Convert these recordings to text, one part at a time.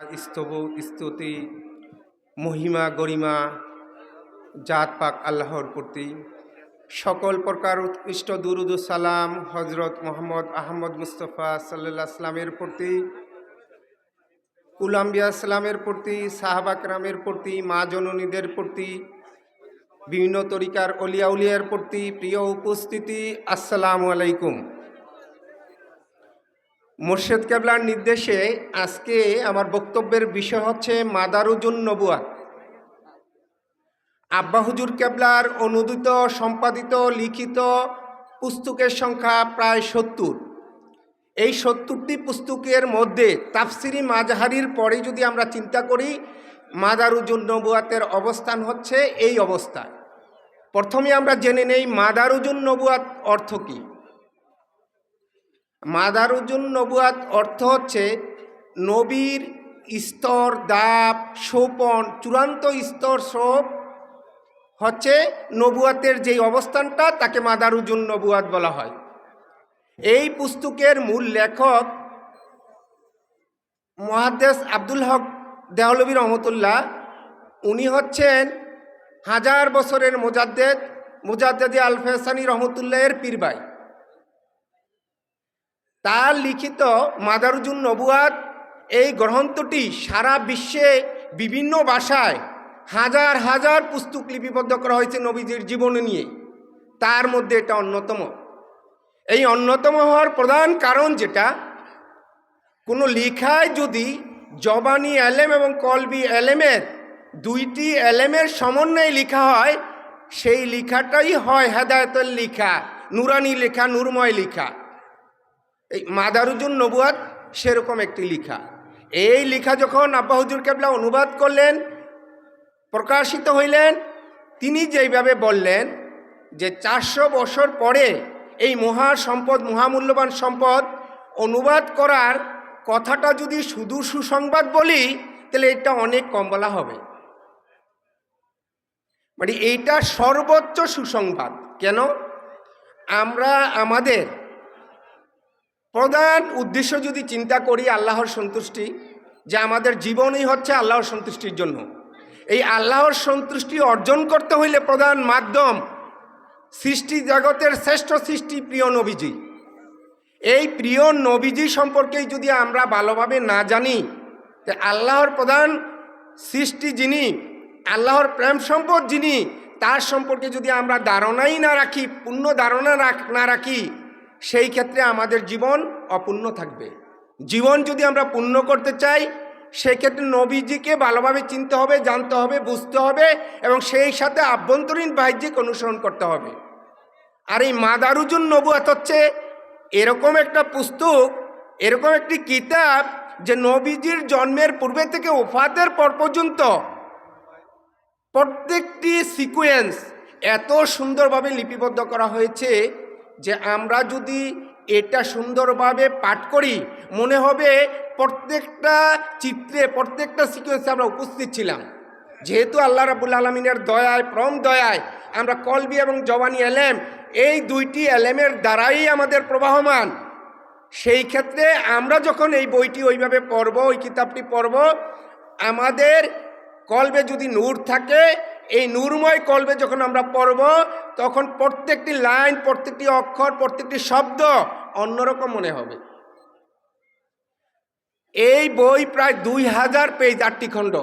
স্তব স্তুতি, মহিমা, গরিমা, জাত পাক আল্লাহর প্রতি। সকল প্রকার উৎকৃষ্ট সালাম হজরত মোহাম্মদ আহমদ মুস্তফা সাল্লাহ সাল্লামের প্রতি, কুলাম্বিয়া সালামের প্রতি সাহাবাকরামের প্রতি, মা জননীদের প্রতি, বিভিন্ন তরিকার অলিয়া উলিয়ার প্রতি প্রিয় উপস্থিতি। আসসালামু আলাইকুম। মোর্শেদ কেবলার নির্দেশে আজকে আমার বক্তব্যের বিষয় হচ্ছে মাদারুজুন নবুয়াত আব্বা হুজুর কেবলার অনুদিত, সম্পাদিত, লিখিত পুস্তকের সংখ্যা প্রায় সত্তর। এই সত্তরটি পুস্তকের মধ্যে তাফসিরি মাজাহারির পরে যদি আমরা চিন্তা করি, মাদারুজুন নবুয়াতের অবস্থান হচ্ছে এই অবস্থায়। প্রথমে আমরা জেনে নেই মাদারুজুন নবুয়াত অর্থ কী। মাদারুজুন নবুয়াত অর্থ হচ্ছে নবীর স্তর, দাপ সোপন চূড়ান্ত স্তর সোপ হচ্ছে নবুয়াতের যেই অবস্থানটা, তাকে মাদারুজুন নবুয়াত বলা হয়। এই পুস্তকের মূল লেখক মহাদ্দেশ আব্দুল হক দেহলবী রহমতুল্লাহ, উনি হচ্ছেন হাজার বছরের মোজাদ্দেদ, মুজাদ্দেদি আল ফেসানি রহমতুল্লাহের পীরবাই। তার লিখিত মাদারুজুন নবুয়াত এই গ্রন্থটি সারা বিশ্বে বিভিন্ন ভাষায় হাজার হাজার পুস্তক লিপিবদ্ধ করা হয়েছে নবীজির জীবন নিয়ে। তার মধ্যে এটা অন্যতম। এই অন্যতম হওয়ার প্রধান কারণ যেটা, কোনো লেখায় যদি জবানি এলেম এবং কলবি এলেমের দুইটি এলেমের সমন্বয়ে লেখা হয়, সেই লেখাটাই হয় হেদায়তের লেখা, নুরানি লেখা, নুরময় লেখা। এই মাদারুজুন নবুয়াত সেরকম একটি লেখা। এই লেখা যখন আব্বা হুজুর কেবলা অনুবাদ করলেন, প্রকাশিত হইলেন, তিনি যেইভাবে বললেন যে চারশো বছর পরে এই মহা সম্পদ, মহামূল্যবান সম্পদ অনুবাদ করার কথাটা যদি শুধু সুসংবাদ বলি, তাহলে এটা অনেক কম বলা হবে। মানে এইটা সর্বোচ্চ সুসংবাদ। কেন? আমরা আমাদের প্রধান উদ্দেশ্য যদি চিন্তা করি আল্লাহর সন্তুষ্টি, যে আমাদের জীবনই হচ্ছে আল্লাহর সন্তুষ্টির জন্য। এই আল্লাহর সন্তুষ্টি অর্জন করতে হইলে প্রধান মাধ্যম সৃষ্টি জগতের শ্রেষ্ঠ সৃষ্টি প্রিয় নবীজি। এই প্রিয় নবীজি সম্পর্কেই যদি আমরা ভালোভাবে না জানি আল্লাহর প্রধান সৃষ্টি যিনি, আল্লাহর প্রেম সম্পদ যিনি, তার সম্পর্কে যদি আমরা ধারণাই না রাখি, পূর্ণ ধারণা না রাখি সেই ক্ষেত্রে আমাদের জীবন অপূর্ণ থাকবে। জীবন যদি আমরা পূর্ণ করতে চাই, সেক্ষেত্রে নবীজিকে ভালোভাবে চিনতে হবে, জানতে হবে, বুঝতে হবে এবং সেই সাথে আভ্যন্তরীণ বাহ্যিক অনুসরণ করতে হবে। আর এই মাদারুজুন নবুয়াত হচ্ছে এরকম একটা পুস্তক, এরকম একটি কিতাব যে নবীজির জন্মের পূর্বে থেকে ওফাতের পর পর্যন্ত প্রত্যেকটি সিকুয়েন্স এত সুন্দরভাবে লিপিবদ্ধ করা হয়েছে যে আমরা যদি এটা সুন্দরভাবে পাঠ করি, মনে হবে প্রত্যেকটা চিত্রে, প্রত্যেকটা সিকুয়েন্সে আমরা উপস্থিত ছিলাম। যেহেতু আল্লাহ রাবুল আলমিনের দয়ায়, প্রম দয়ায় আমরা কলবি এবং জবানি এলেম, এই দুইটি এলেমের দ্বারাই আমাদের প্রবাহমান। সেই ক্ষেত্রে আমরা যখন এই বইটি ওইভাবে পড়ব, ওই কিতাবটি পড়ব, আমাদের কলবে যদি নূর থাকে এই নূরময় কলবে যখন আমরা পড়ব, তখন প্রত্যেকটি লাইন, প্রত্যেকটি অক্ষর, প্রত্যেকটি শব্দ অন্যরকম মনে হবে। এই বই প্রায় দুই হাজার পেজ, আটটি খণ্ড।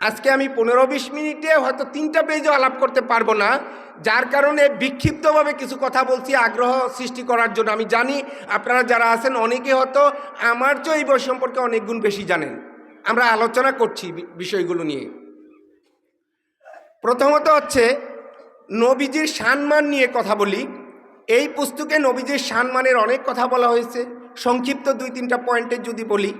আজকে আমি পনেরো বিশ মিনিটে হয়তো তিনটা পেজও আলাপ করতে পারব না, যার কারণে বিক্ষিপ্তভাবে কিছু কথা বলছি, আগ্রহ সৃষ্টি করার জন্য। আমি জানি আপনারা যারা আছেন, অনেকে হয়তো আমার চেয়ে এই বই সম্পর্কে অনেক গুণ বেশি জানেন। আমরা আলোচনা করছি বিষয়গুলো নিয়ে। প্রথমত হচ্ছে নবীজির সম্মান নিয়ে কথা বলি। এই পুস্তকে নবীজির সম্মানের অনেক কথা বলা হয়েছে। সংক্ষিপ্ত দুই তিনটা পয়েন্টে যদি বলি।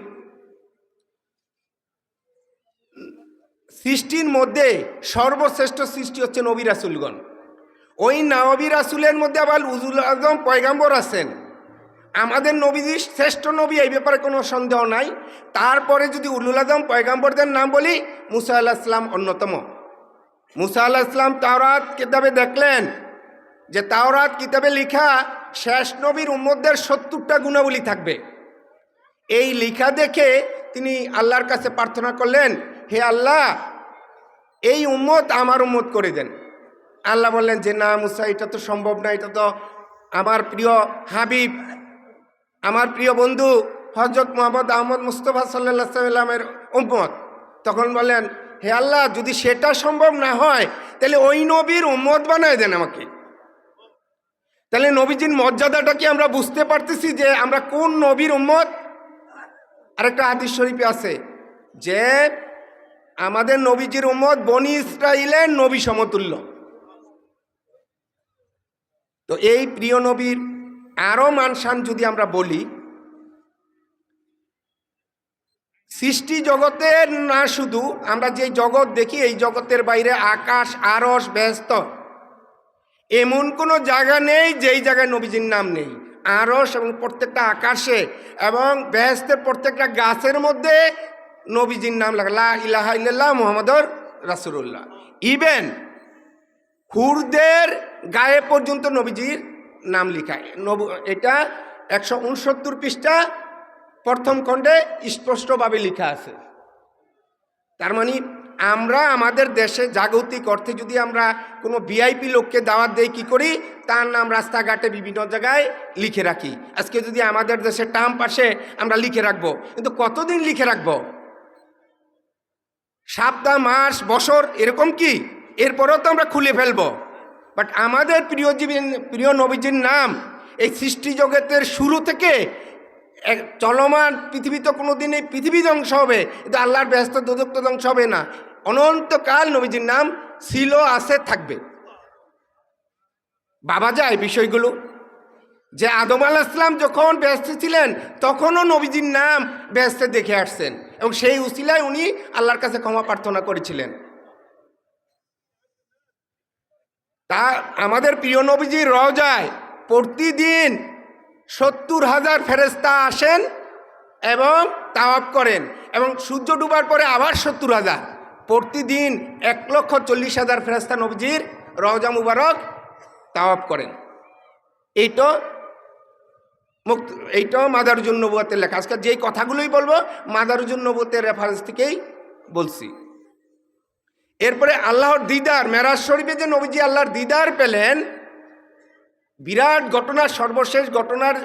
সৃষ্টির মধ্যে সর্বশ্রেষ্ঠ সৃষ্টি হচ্ছে নবী রাসুলগণ। ওই নবী রাসুলের মধ্যে আবার উজুল আজম পয়গাম্বর আছেন। আমাদের নবীজি শ্রেষ্ঠ নবী এই ব্যাপারে কোনো সন্দেহ নাই। তারপরে যদি উলুল আজম পয়গাম্বরদের নাম বলি, মুসা আল্লাহ ইসলাম অন্যতম। মুসা আল্লাহ ইসলাম তাওরাত কিতাবে দেখলেন যে তাওরাত কিতাবে লিখা শেষ নবীর উম্মদের সত্তরটা গুণাবলী থাকবে। এই লিখা দেখে তিনি আল্লাহর কাছে প্রার্থনা করলেন, হে আল্লাহ, এই উম্মত আমার উম্মত করে দেন। আল্লাহ বললেন যে, না মুসা, এটা তো সম্ভব না, এটা তো আমার প্রিয় হাবিব, আমার প্রিয় বন্ধু হজরত মোহাম্মদ আহমদ মুস্তফা সাল্লা সাল্লামের উম্মত। তখন বললেন হে আল্লাহ, যদি সেটা সম্ভব না হয়, তাহলে ওই নবীর উম্মত বানায় দেন আমাকে। তাহলে নবীজির মর্যাদাটা কি আমরা বুঝতে পারতেছি যে আমরা কোন নবীর উম্মত? আরেকটা হাদিস শরীফে আছে যে আমাদের নবীজির উম্মত বনি ইসরাইলের নবী সমতুল্য। তো এই প্রিয় নবীর আরও মানসান যদি আমরা বলি সৃষ্টি জগতের না শুধু, আমরা যে জগৎ দেখি, এই জগতের বাইরে আকাশ আরস ব্যস্ত। এমন কোনো জায়গা নেই যেই জায়গায় নবীজির নাম নেই। আরস এবং প্রত্যেকটা আকাশে এবং ব্যস্তের প্রত্যেকটা গাছের মধ্যে নবীজির নাম লাগলা ইলাহা ইল্লাল্লাহ মোহাম্মদর রাসুল্লাহ ইভেন হুরদের গায়ে পর্যন্ত নবীজির নাম লিখায় নব এটা একশো উনসত্তর পৃষ্ঠা প্রথম খণ্ডে স্পষ্টভাবে লেখা আছে। তার মানে আমরা আমাদের দেশে জাগতিক অর্থে যদি আমরা কোনো ভিআইপি লোককে দাওয়াত দেই কি করি? তার নাম রাস্তাঘাটে বিভিন্ন জায়গায় লিখে রাখি। আজকে যদি আমাদের দেশে টাম পাশে আমরা লিখে রাখব। কিন্তু কতদিন লিখে রাখব? সপ্তাহ মাস, বছর, এরকম কি? এরপরেও তো আমরা খুলে ফেলব। বাট আমাদের প্রিয় প্রিয় নবীজির নাম এই সৃষ্টি জগতের শুরু থেকে চলমান পৃথিবীতে কোনো দিন এই পৃথিবী ধ্বংস হবে, কিন্তু আল্লাহর ব্যস্ত দোদক্ত ধ্বংস হবে না। অনন্তকাল নবীজির নাম ছিল, আছে, থাকবে। বাবা যায় বিষয়গুলো। যে আদম আলাহ ইসলাম যখন ব্যস্ত ছিলেন, তখনও নবীজির নাম ব্যস্ত দেখে আসছেন এবং সেই উসিলায় উনি আল্লাহর কাছে ক্ষমা প্রার্থনা করেছিলেন। তা আমাদের প্রিয় নবীজি রজায় প্রতিদিন সত্তর হাজার ফেরেস্তা আসেন এবং তাওয়াপ করেন এবং সূর্য ডুবার পরে আবার সত্তর হাজার। প্রতিদিন এক লক্ষ চল্লিশ হাজার ফেরেস্তা নবজির রওজা মুবারক তাওয়াপ করেন। এইটা মুক্ত এইটাও মাদারুজুন নবুয়াতের লেখা। আজকে যেই কথাগুলোই বলব, মাদারুজুন নবুতের রেফারেন্স থেকেই বলছি। এরপরে আল্লাহর দিদার, মেরাজ শরীফে যে নবীজি আল্লাহর দিদার পেলেন বিরাট ঘটনার সর্বশেষ ঘটনার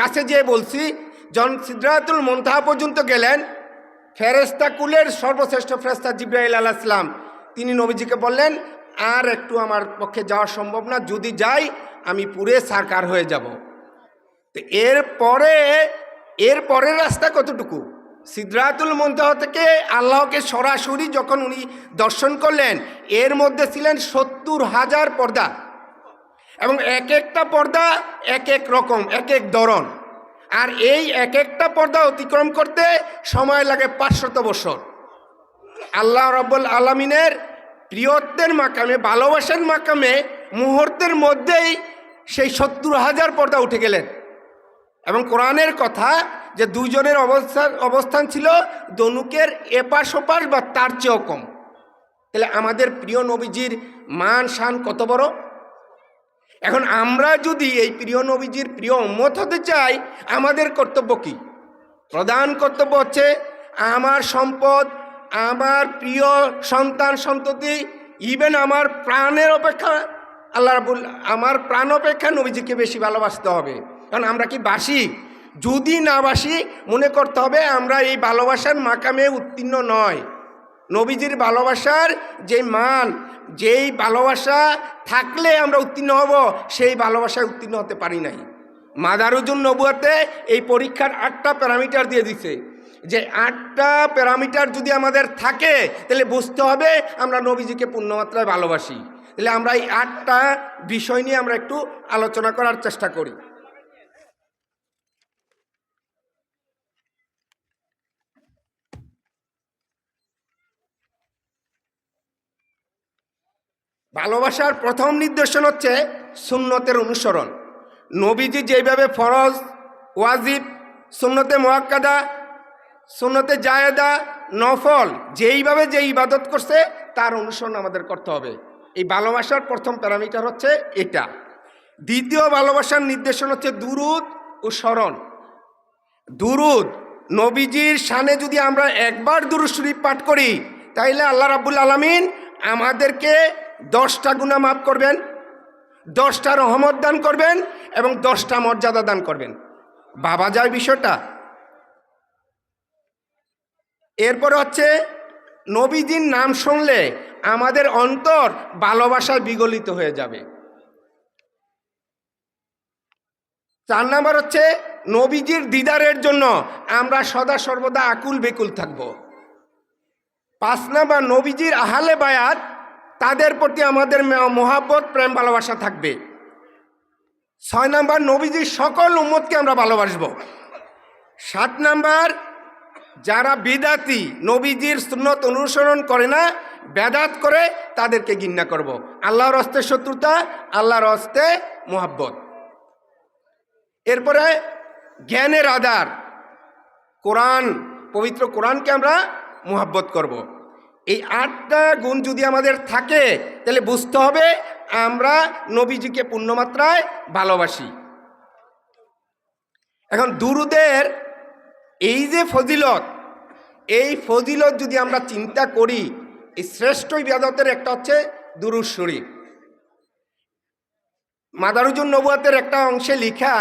কাছে যে বলছি, জন সিদ্ধাতুল মন্তাহা পর্যন্ত গেলেন। ফেরেস্তা কুলের সর্বশ্রেষ্ঠ ফেরেস্তা জিব্রাইল আলাহ ইসলাম তিনি নবীজিকে বললেন, আর একটু আমার পক্ষে যাওয়া সম্ভব না, যদি যাই, আমি পুরে সাকার হয়ে যাব। তো এরপরে এর পরের রাস্তা কতটুকু? সিদ্ধাতুল মন্তাহ থেকে আল্লাহকে সরাসরি যখন উনি দর্শন করলেন, এর মধ্যে ছিলেন সত্তর হাজার পর্দা। এবং এক একটা পর্দা এক এক রকম, এক এক ধরন। আর এই এক একটা পর্দা অতিক্রম করতে সময় লাগে পাঁচশত বছর। আল্লাহ রব্বুল আলমিনের প্রিয়ত্বের মাকামে, ভালোবাসার মাকামে মুহূর্তের মধ্যেই সেই সত্তর হাজার পর্দা উঠে গেলেন। এবং কোরআনের কথা যে দুজনের অবস্থান অবস্থান ছিল দনুকের এপাশ ওপাশ বা তার চেয়েও কম। তাহলে আমাদের প্রিয় নবীজির মান, শান কত বড়? এখন আমরা যদি এই প্রিয় নবীজির প্রিয় উম্মত হতে চাই, আমাদের কর্তব্য কি? প্রধান কর্তব্য হচ্ছে আমার সম্পদ, আমার প্রিয় সন্তান সন্ততি ইভেন আমার প্রাণের অপেক্ষা, আল্লাহ রাবুল আমার প্রাণ অপেক্ষা নবীজিকে বেশি ভালোবাসতে হবে। কারণ আমরা কি বাসি? যদি না বাসি, মনে করতে হবে আমরা এই ভালোবাসার মাকামে উত্তীর্ণ নয়। নবীজির ভালোবাসার যে মান, যেই ভালোবাসা থাকলে আমরা উত্তীর্ণ হব, সেই ভালোবাসায় উত্তীর্ণ হতে পারি নাই। মাদারুজুন নবুয়াতে এই পরীক্ষার আটটা প্যারামিটার দিয়ে দিছে। যে আটটা প্যারামিটার যদি আমাদের থাকে, তাহলে বুঝতে হবে আমরা নবীজিকে পূর্ণমাত্রায় ভালোবাসি। তাহলে আমরা এই আটটা বিষয় নিয়ে আমরা একটু আলোচনা করার চেষ্টা করি। ভালোবাসার প্রথম নির্দেশন হচ্ছে সুন্নতের অনুসরণ। নবীজি যেইভাবে ফরজ, ওয়াজিব, সুন্নতে মোয়াক্কাদা, সুন্নতে জায়েদা, নফল, যেইভাবে যে ইবাদত করছে, তার অনুসরণ আমাদের করতে হবে। এই ভালোবাসার প্রথম প্যারামিটার হচ্ছে এটা। দ্বিতীয় ভালোবাসার নির্দেশন হচ্ছে দুরুদ ও স্মরণ। দুরুদ, নবীজির শানে যদি আমরা একবার দুরুদ শরীফ পাঠ করি, তাইলে আল্লাহ রাব্বুল আলামিন আমাদেরকে দশটা গুণা মাফ করবেন, দশটা রহমত দান করবেন এবং দশটা মর্যাদা দান করবেন। বাবা যায় বিষয়টা। এরপর হচ্ছে, নবীজির নাম শুনলে আমাদের অন্তর ভালোবাসায় বিগলিত হয়ে যাবে। চার নাম্বার হচ্ছে, নবীজির দিদারের জন্য আমরা সদা সর্বদা আকুল বেকুল থাকব। পাঁচ নাম্বার, নবীজির আহালে বায়াত তাদের প্রতি আমাদের মহাব্বত, প্রেম, ভালোবাসা থাকবে ছয় নাম্বার নবীজির সকল উম্মতকে আমরা ভালোবাসবো সাত নাম্বার, যারা বিদাতি, নবীজির সুন্নত অনুসরণ করে না, বেদাত করে, তাদেরকে ঘৃণা করব। আল্লাহর হস্তে শত্রুতা, আল্লাহর হস্তে মোহাব্বত এরপরে, জ্ঞানের আধার কোরআন, পবিত্র কোরআনকে আমরা মোহাব্বত করব। এই আটটা গুণ যদি আমাদের থাকে, তাহলে বুঝতে হবে আমরা নবীজিকে পূর্ণমাত্রায় ভালোবাসি। এখন দুরুদের এই যে ফজিলত, এই ফজিলত যদি আমরা চিন্তা করি, এই শ্রেষ্ঠ ইবাদতের একটা হচ্ছে দুরুদ শরীফ। মাদারুজুন নবুয়াতের একটা অংশে লেখা,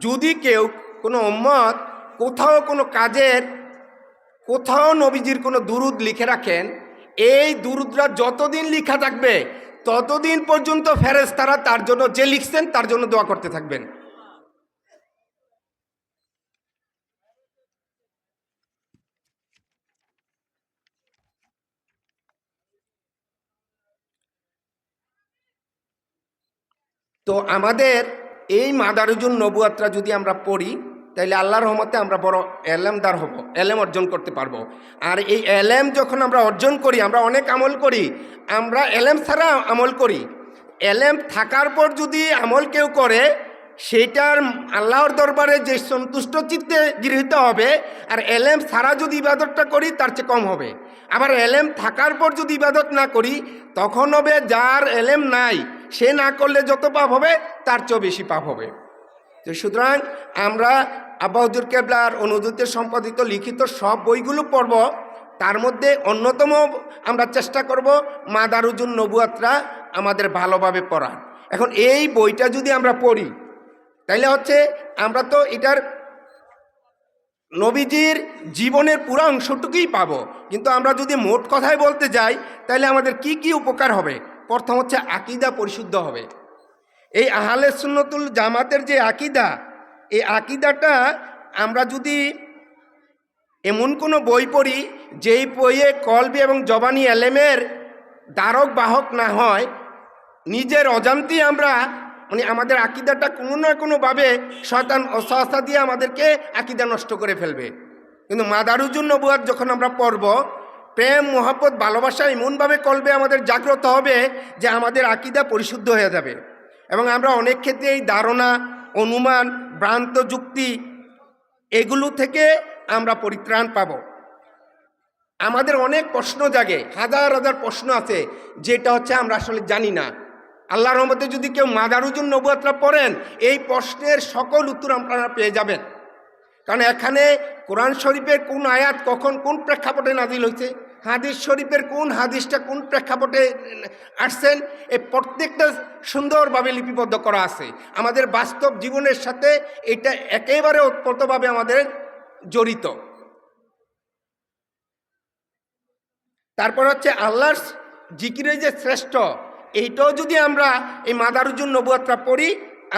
যদি কেউ কোনো উম্মত কোথাও কোনো কাজের কোথাও নবীজির কোনো দুরুদ লিখে রাখেন, এই দুরুদরা যতদিন লিখা থাকবে, ততদিন পর্যন্ত ফেরেস তারা তার জন্য যে লিখছেন, তার জন্য দোয়া করতে থাকবেন। তো আমাদের এই মাদারুজুন নবুয়াত্রা যদি আমরা পড়ি তাহলে আল্লাহর রহমতে আমরা বড় এলেমদার হব, এলেম অর্জন করতে পারব। আর এই এলেম যখন আমরা অর্জন করি, আমরা অনেক আমল করি, আমরা এলেম ছাড়া আমল করি। এলেম থাকার পর যদি আমল কেউ করে সেটার আল্লাহর দরবারে যে সন্তুষ্ট চিত্তে গৃহীত হবে, আর এলেম ছাড়া যদি ইবাদতটা করি, তার চেয়ে কম হবে। আবার এলেম থাকার পর যদি ইবাদত না করি, তখন হবে যার এলেম নাই, সে না করলে যত পাপ হবে, তার চেয়েও বেশি পাপ হবে। তো সুতরাং আমরা আব্বাহুজুর কেবলার অনুদূতের সম্পাদিত লিখিত সব বইগুলো পড়ব, তার মধ্যে অন্যতম আমরা চেষ্টা করব মাদারুজুন নবুয়াত্রা আমাদের ভালোভাবে পড়ার। এখন এই বইটা যদি আমরা পড়ি, তাইলে হচ্ছে আমরা তো এটার নবীজির জীবনের পুরো অংশটুকুই পাবো। কিন্তু আমরা যদি মোট কথায় বলতে যাই তাহলে আমাদের কি কি উপকার হবে? প্রথম হচ্ছে আকিদা পরিশুদ্ধ হবে। এই আহলে সুন্নতুল জামাতের যে আকিদা, এই আকিদাটা আমরা যদি এমন কোনো বই পড়ি, যেই বইয়ে কলবি এবং জবানি এলেমের দ্বারক বাহক না হয়, নিজের অজান্তি আমরা মানে আমাদের আকিদাটা কোনো না কোনোভাবে শয়তান অসহসা দিয়ে আমাদেরকে আকিদা নষ্ট করে ফেলবে। কিন্তু মাদারুজুন নবুয়াদ যখন আমরা পড়ব, প্রেম, মোহাব্বত, ভালোবাসা এমনভাবে কলবে আমাদের জাগ্রত হবে যে আমাদের আকিদা পরিশুদ্ধ হয়ে যাবে। এবং আমরা অনেক ক্ষেত্রে এই ধারণা, অনুমান, ভ্রান্ত যুক্তি এগুলো থেকে আমরা পরিত্রাণ পাব। আমাদের অনেক প্রশ্ন জাগে, হাজার হাজার প্রশ্ন আছে, যেটা হচ্ছে আমরা আসলে জানি না। আল্লাহর রহমতে যদি কেউ মাদারুজুন নবুয়াত্রা পড়েন, এই প্রশ্নের সকল উত্তর আপনারা পেয়ে যাবেন। কারণ এখানে কোরআন শরীফের কোন আয়াত কখন কোন প্রেক্ষাপটে নাজিল হয়েছে হাদিস শরীফের কোন হাদিসটা কোন প্রেক্ষাপটে আসছেন এই প্রত্যেকটা সুন্দরভাবে লিপিবদ্ধ করা আছে। আমাদের বাস্তব জীবনের সাথে এটা একেবারে ওতপ্রোতভাবে আমাদের জড়িত। তারপর হচ্ছে আল্লাহর জিকিরে যে শ্রেষ্ঠ, এইটাও যদি আমরা এই মাদারুজুন নবুয়াত্রা পড়ি,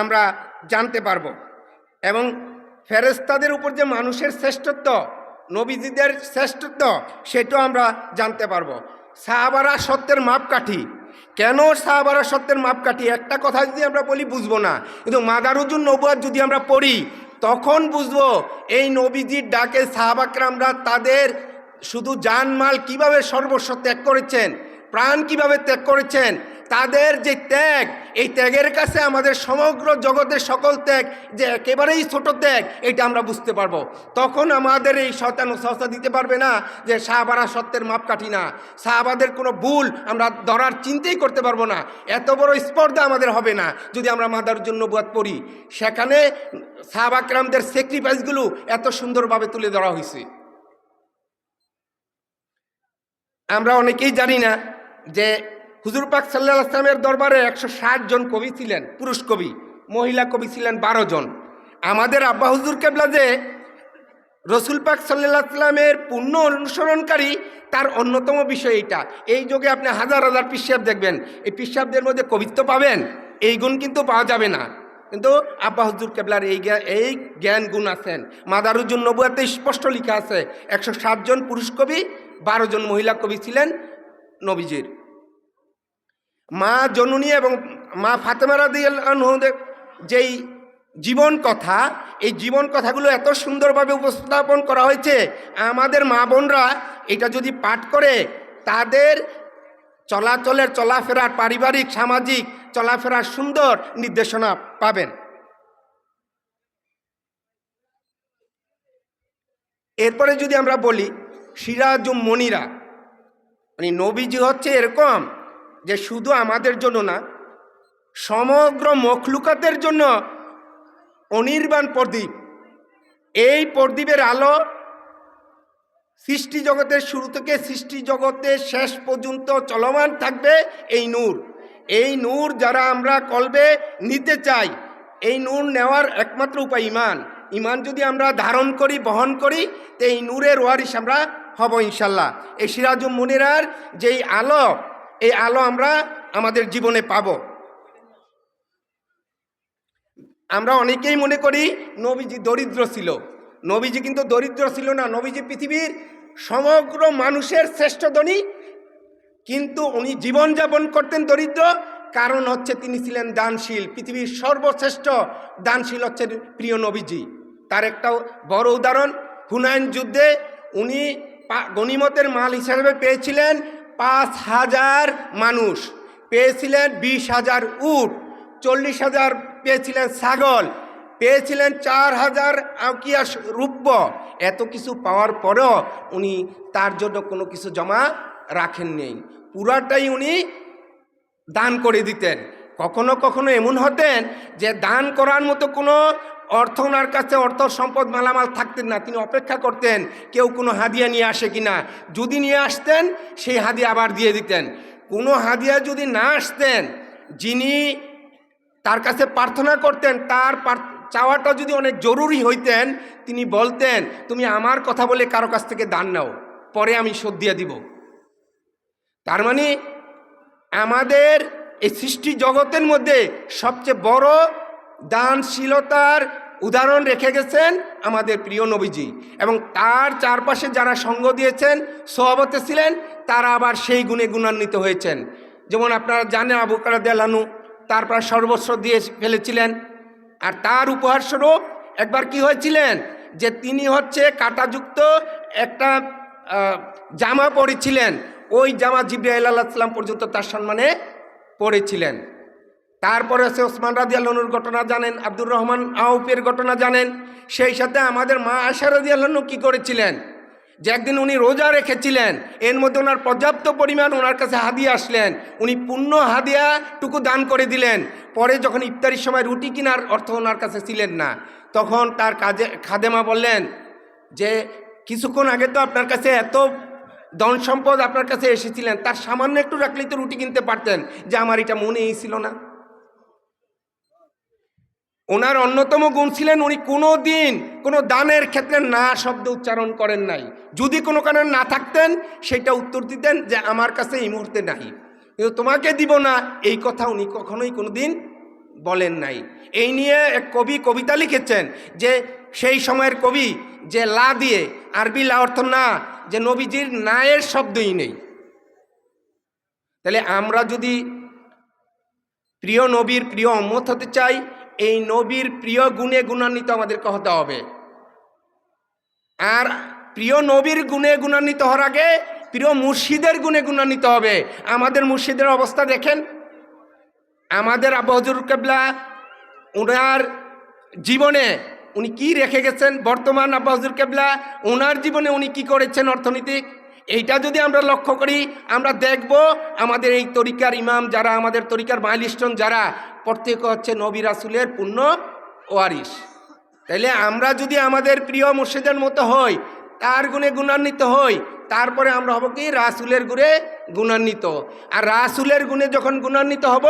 আমরা জানতে পারব। এবং ফেরেস্তাদের উপর যে মানুষের শ্রেষ্ঠত্ব নবীজিদের শ্রেষ্ঠত্ব, সেটাও আমরা জানতে পারব। সাহাবারা সত্যের মাপকাঠি। কেন সাহাবারা সত্যের মাপকাঠি? একটা কথা যদি আমরা বলি, বুঝব না। কিন্তু মাদারুজুন নবুয়াত যদি আমরা পড়ি, তখন বুঝব, এই নবীজির ডাকে সাহাবাকরামরা তাদের শুধু জানমাল কীভাবে সর্বস্ব ত্যাগ করেছেন, প্রাণ কীভাবে ত্যাগ করেছেন তাদের যে ত্যাগ, এই ত্যাগের কাছে আমাদের সমগ্র জগতের সকল ত্যাগ যে একেবারেই ছোট ত্যাগ এটা আমরা বুঝতে পারব। তখন আমাদের এই শতান সহসা দিতে পারবে না যে শাহবারা সত্যের মাপকাঠি না। শাহবাদের কোনো ভুল আমরা ধরার চিন্তাই করতে পারব না। এত বড় স্পর্ধা আমাদের হবে না যদি আমরা মাদার জন্য বোধ পড়ি। সেখানে সাহাবাকরামদের স্যাক্রিফাইসগুলো এত সুন্দরভাবে তুলে ধরা হয়েছে। আমরা অনেকেই জানি না যে হুজুর পাক সাল্লাহ আসলামের দরবারে একশো ষাট জন কবি ছিলেন, পুরুষ কবি, মহিলা কবি ছিলেন, বারো জন। আমাদের আব্বা হুজুর কেবলা যে রসুল পাক সাল্লাহ আসলামের পূর্ণ অনুসরণকারী, তার অন্যতম বিষয় এইটা। এই যুগে আপনি হাজার হাজার পিসাব দেখবেন। এই পিসাবদের মধ্যে কবিত্ব পাবেন, এই গুণ কিন্তু পাওয়া যাবে না। কিন্তু আব্বা হুজুর কেবলার এই এই জ্ঞান গুণ আছেন। মাদারুজ্জুন নবুয়াতে স্পষ্ট লেখা আছে, একশো জন পুরুষ কবি, বারো জন মহিলা কবি ছিলেন নবীজির। মা জননী এবং মা ফাতেমারা দিয়ে যেই জীবন কথা, এই জীবন কথাগুলো এত সুন্দরভাবে উপস্থাপন করা হয়েছে, আমাদের মা বোনরা এটা যদি পাঠ করে, তাদের চলাচলের, চলাফেরার পারিবারিক, সামাজিক চলাফেরার সুন্দর নির্দেশনা পাবেন। এরপরে যদি আমরা বলি, সিরাজুম মনিরা মানে নবীজি হচ্ছে এরকম যে শুধু আমাদের জন্য না, সমগ্র মখলুকাতের জন্য অনির্বাণ প্রদীপ। এই প্রদীপের আলো সৃষ্টি জগতের শুরু থেকে সৃষ্টি জগতের শেষ পর্যন্ত চলমান থাকবে এই নূর। এই নূর যারা আমরা কলবে নিতে চাই, এই নূর নেওয়ার একমাত্র উপায় ইমান। ইমান যদি আমরা ধারণ করি, বহন করি, তো এই নূরের ওয়ারিস আমরা হব ইনশাল্লাহ। এই সিরাজুম মুনিরার যেই আলো এই আলো আমরা আমাদের জীবনে পাবো। আমরা অনেকেই মনে করি নবীজি দরিদ্র ছিল। নবীজি কিন্তু দরিদ্র ছিল না, নবীজি পৃথিবীর সমগ্র মানুষের শ্রেষ্ঠ ধনী। কিন্তু উনি জীবনযাপন করতেন দরিদ্র, কারণ হচ্ছে তিনি ছিলেন দানশীল, পৃথিবীর সর্বশ্রেষ্ঠ। দানশীল হচ্ছেন প্রিয় নবীজি। তার একটা বড় উদাহরণ হুনায়ন যুদ্ধে উনি গনিমতের মাল হিসাবে পেয়েছিলেন পাঁচ হাজার মানুষ। পেয়েছিলেন বিশ হাজার উট, চল্লিশ হাজার পেয়েছিলেন ছাগল, পেয়েছিলেন চার হাজার আউকিয়া রূপ্য এত কিছু পাওয়ার পরেও উনি তার জন্য কোনো কিছু জমা রাখেন নেই। পুরাটাই উনি দান করে দিতেন। কখনো কখনো এমন হতেন যে দান করার মতো কোনো অর্থ ওনার কাছে, অর্থ সম্পদ মালামাল থাকতেন না। তিনি অপেক্ষা করতেন, কেউ কোনো হাদিয়া নিয়ে আসে কিনা। যদি নিয়ে আসতেন, সেই হাদিয়া আবার দিয়ে দিতেন। কোনো হাদিয়া যদি না আসতেন, যিনি তার কাছে প্রার্থনা করতেন, তার চাওয়াটা যদি অনেক জরুরি হইতেন, তিনি বলতেন, তুমি আমার কথা বলে কারও কাছ থেকে দান নাও, পরে আমি শোধ দিয়ে দিব। তার মানে আমাদের এই সৃষ্টি জগতের মধ্যে সবচেয়ে বড় দানশীলতার উদাহরণ রেখে গেছেন আমাদের প্রিয় নবীজি এবং তার চারপাশে যারা সঙ্গ দিয়েছেন, সহবতে ছিলেন, তারা আবার সেই গুণে গুণান্বিত হয়েছেন। যেমন আপনারা জানেন আবু কালাদু তার প্রায় সর্বস্ব দিয়ে ফেলেছিলেন। আর তার উপহারস্বরূপ একবার কি হয়েছিলেন? যে তিনি হচ্ছে কাটাযুক্ত একটা জামা পরেছিলেন। ওই জামা জিব্রাইল আল্লাহাম পর্যন্ত তার সম্মানে পড়েছিলেন তারপরে হচ্ছে ওসমান রাজি আল্লাহনুর ঘটনা জানেন, আব্দুর রহমান আউফের ঘটনা জানেন। সেই সাথে আমাদের মা আশা রাজি আল্লাহনু কী করেছিলেন? যে একদিন উনি রোজা রেখেছিলেন, এর মধ্যে ওনার পর্যাপ্ত পরিমাণ ওনার কাছে হাদিয়া আসলেন। উনি পূর্ণ হাদিয়াটুকু দান করে দিলেন। পরে যখন ইফতারির সময় রুটি কেনার অর্থ ওনার কাছে ছিলেন না, তখন তার কাজে খাদেমা বললেন যে, কিছুক্ষণ আগে তো আপনার কাছে এত ধন সম্পদ আপনার কাছে এসেছিলেন, তার সামান্য একটু রাখলেই তো রুটি কিনতে পারতেন। যে আমার এটা মনেই ছিল না। ওনার অন্যতম গুণ ছিলেন উনি কোনো দিন কোনো দানের ক্ষেত্রে না শব্দ উচ্চারণ করেন নাই। যদি কোনো কারণে না থাকতেন, সেটা উত্তর দিতেন যে আমার কাছে এই মুহূর্তে নাই কিন্তু তোমাকে দিব না, এই কথা উনি কখনোই কোনো দিন বলেন নাই। এই নিয়ে এক কবি কবিতা লিখেছেন যে সেই সময়ের কবি যে লা দিয়ে আরবি লা অর্থ না, যে নবীজির নায়ের শব্দই নেই। তাহলে আমরা যদি প্রিয় নবীর প্রিয় অম্মত হতে চাই এই নবীর প্রিয় গুণে গুণান্বিত আমাদেরকে হতে হবে। আর প্রিয় নবীর গুণে গুণান্বিত হওয়ার আগে প্রিয় মুর্শিদের গুণে গুণান্বিত হবে। আমাদের মুর্শিদের অবস্থা দেখেন। আমাদের আব্বা হজুর কেবলা ওনার জীবনে উনি কি রেখে গেছেন? বর্তমান আব্বা হজুর কেবলা ওনার জীবনে উনি কি করেছেন অর্থনৈতিক? এইটা যদি আমরা লক্ষ্য করি, আমরা দেখব আমাদের এই তরিকার ইমাম যারা, আমাদের তরিকার মাইলিস্টন যারা প্রত্যেক হচ্ছে নবী রাসুলের পূর্ণ ওয়ারিস তাইলে আমরা যদি আমাদের প্রিয় মুর্শিদের মতো হই, তার গুণে গুণান্বিত হই, তারপরে আমরা হব কি? রাসুলের গুণে গুণান্বিত। আর রাসুলের গুণে যখন গুণান্বিত হব,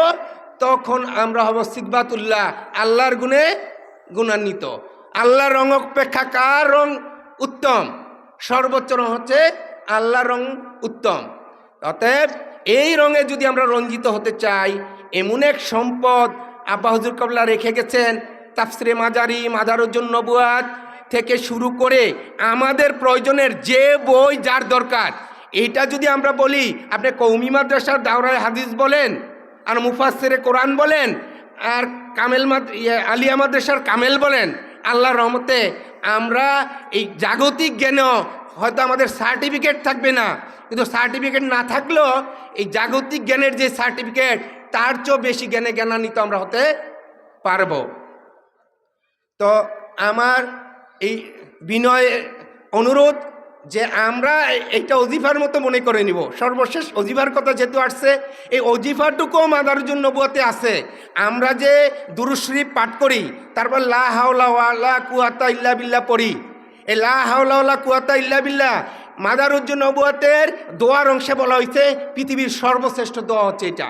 তখন আমরা হব সিদবাতুল্লাহ, আল্লাহর গুণে গুণান্বিত। আল্লাহর রং অপেক্ষা কার রং উত্তম? সর্বোচ্চ রং হচ্ছে আল্লাহর রং উত্তম। অতএব এই রঙে যদি আমরা রঞ্জিত হতে চাই এমন এক সম্পদ আব্বা হুজুর কবলা রেখে গেছেন তাফসিরে মাজারি মাজারুজ্জন নবুয়াত থেকে শুরু করে আমাদের প্রয়োজনের যে বই যার দরকার। এইটা যদি আমরা বলি আপনি কৌমি মাদ্রাসার দাওরায় হাদিস বলেন আর মুফাসেরে কোরআন বলেন আর কামেল মাদ ইয়ে, আলিয়া মাদ্রাসার কামেল বলেন আল্লাহ রহমতে আমরা এই জাগতিক জ্ঞান হয়তো আমাদের সার্টিফিকেট থাকবে না। কিন্তু সার্টিফিকেট না থাকলেও এই জাগতিক জ্ঞানের যে সার্টিফিকেট তার চেয়েও বেশি জ্ঞানে জ্ঞানান্বিত আমরা হতে পারব। তো আমার এই বিনয় অনুরোধ যে আমরা এইটা অজিফার মতো মনে করে নিব। সর্বশেষ অজিফার কথা যেহেতু আসছে, এই অজিফাটুকুও মাদারুজুন নবুয়াতে আছে। আমরা যে দুরুশরীফ পাঠ করি, তারপর লা হাওলা কুয়াতা ইল্লা বিল্লাহ পড়ি, এই লা হাওলা কুয়াতা ইল্লা বিল্লাহ মাদারুজ্জুন নবুয়াতের দোয়ার অংশে বলা হয়েছে পৃথিবীর সর্বশ্রেষ্ঠ দোয়া হচ্ছে এটা।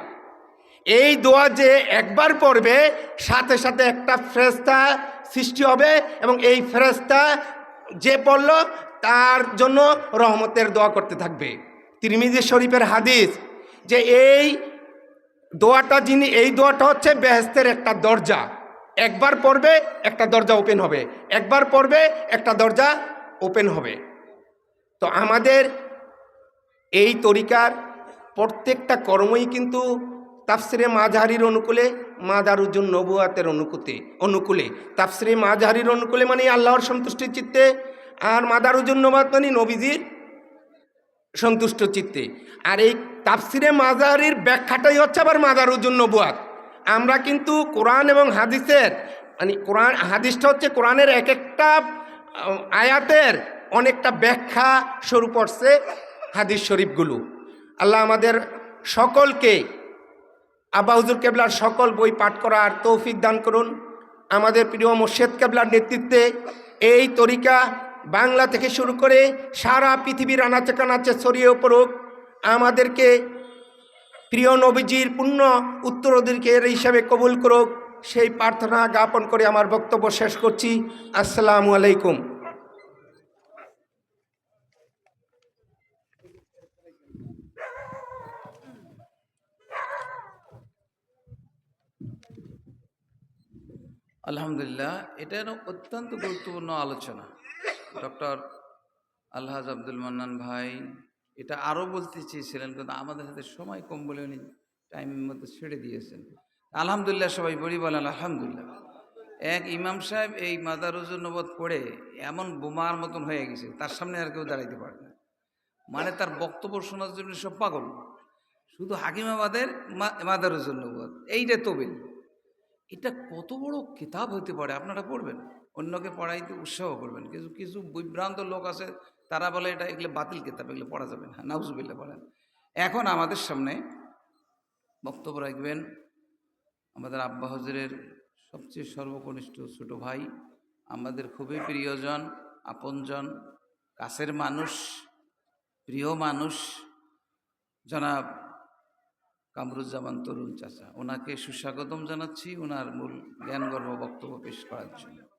এই দোয়া যে একবার পড়বে, সাথে সাথে একটা ফ্রেস্তা সৃষ্টি হবে এবং এই ফ্রেস্তা যে পড়ল, তার জন্য রহমতের দোয়া করতে থাকবে। তিরমিজি শরীফের হাদিস যে এই দোয়াটা যিনি, এই দোয়াটা হচ্ছে বেহেস্তের একটা দরজা। একবার পড়বে, একটা দরজা ওপেন হবে। একবার পড়বে, একটা দরজা ওপেন হবে। তো আমাদের এই তরিকার প্রত্যেকটা কর্মই কিন্তু তাফসিরে মাঝারির অনুকূলে মাদারুজ্জুন নবুয়াতের অনুকূলে অনুকূলে। তাফসিরে মাঝারির অনুকূলে মানে আল্লাহর সন্তুষ্টির চিত্তে, আর মাদারুজ্জুন নবাত মানে নবীজির সন্তুষ্ট চিত্তে। আর এই তাফসিরে মাজারির ব্যাখ্যাটাই হচ্ছে আবার মাদারুজ্জুন নবুয়াত। আমরা কিন্তু কোরআন এবং হাদিসের মানে কোরআন, হাদিসটা হচ্ছে কোরআনের এক একটা আয়াতের অনেকটা ব্যাখ্যা স্বরূপ পড়ছে হাদিস শরীফগুলো। আল্লাহ আমাদের সকলকে আব্বা হুজুর কেবলার সকল বই পাঠ করার তৌফিক দান করুন। আমাদের প্রিয় মোর্শেদ কেবলার নেতৃত্বে এই তরিকা বাংলা থেকে শুরু করে সারা পৃথিবীর আনাচে কানাচে ছড়িয়ে পড়ুক। আমাদেরকে প্রিয় নবীজির পূর্ণ উত্তরাধিকার হিসাবে কবুল করুক। সেই প্রার্থনা জ্ঞাপন করে আমার বক্তব্য শেষ করছি। আসসালামু আলাইকুম। আলহামদুলিল্লাহ, এটা অত্যন্ত গুরুত্বপূর্ণ আলোচনা। ডক্টর আলহাজ আব্দুল মান্নান ভাই এটা আরও বলতে চেয়েছিলেন, কিন্তু আমাদের হাতে সময় কম বলে উনি টাইমের মধ্যে ছেড়ে দিয়েছেন। আলহামদুলিল্লাহ, সবাই বলি বলেন আলহামদুলিল্লাহ। এক ইমাম সাহেব এই মাদারুজুর নবদ পড়ে এমন বোমার মতন হয়ে গেছে, তার সামনে আর কেউ দাঁড়াইতে পারে না। মানে তার বক্তব্য শোনার জন্য সব পাগল। শুধু হাকিমাবাদের মাদারুজুর নবদ, এইটা তবিল। এটা কত বড় কিতাব হতে পারে? আপনারা পড়বেন। অন্যকে পড়াইতে উৎসাহ করবেন। কিছু কিছু বিভ্রান্ত লোক আছে, তারা বলে এটা এগুলো বাতিল কিতাব, এগুলো পড়া যাবে না। নাউজুবিল্লা বলেন। এখন আমাদের সামনে বক্তব্য রাখবেন আমাদের আব্বা হজরের সবচেয়ে সর্বকনিষ্ঠ ছোট ভাই, আমাদের খুবই প্রিয়জন, আপনজন, কাছের মানুষ, প্রিয় মানুষ, জনাব কামরুজ্জামান তরুণ চাচা। ওনাকে সুস্বাগতম জানাচ্ছি। ওনার মূল জ্ঞানগর্ভ বক্তব্য পেশ করার জন্য।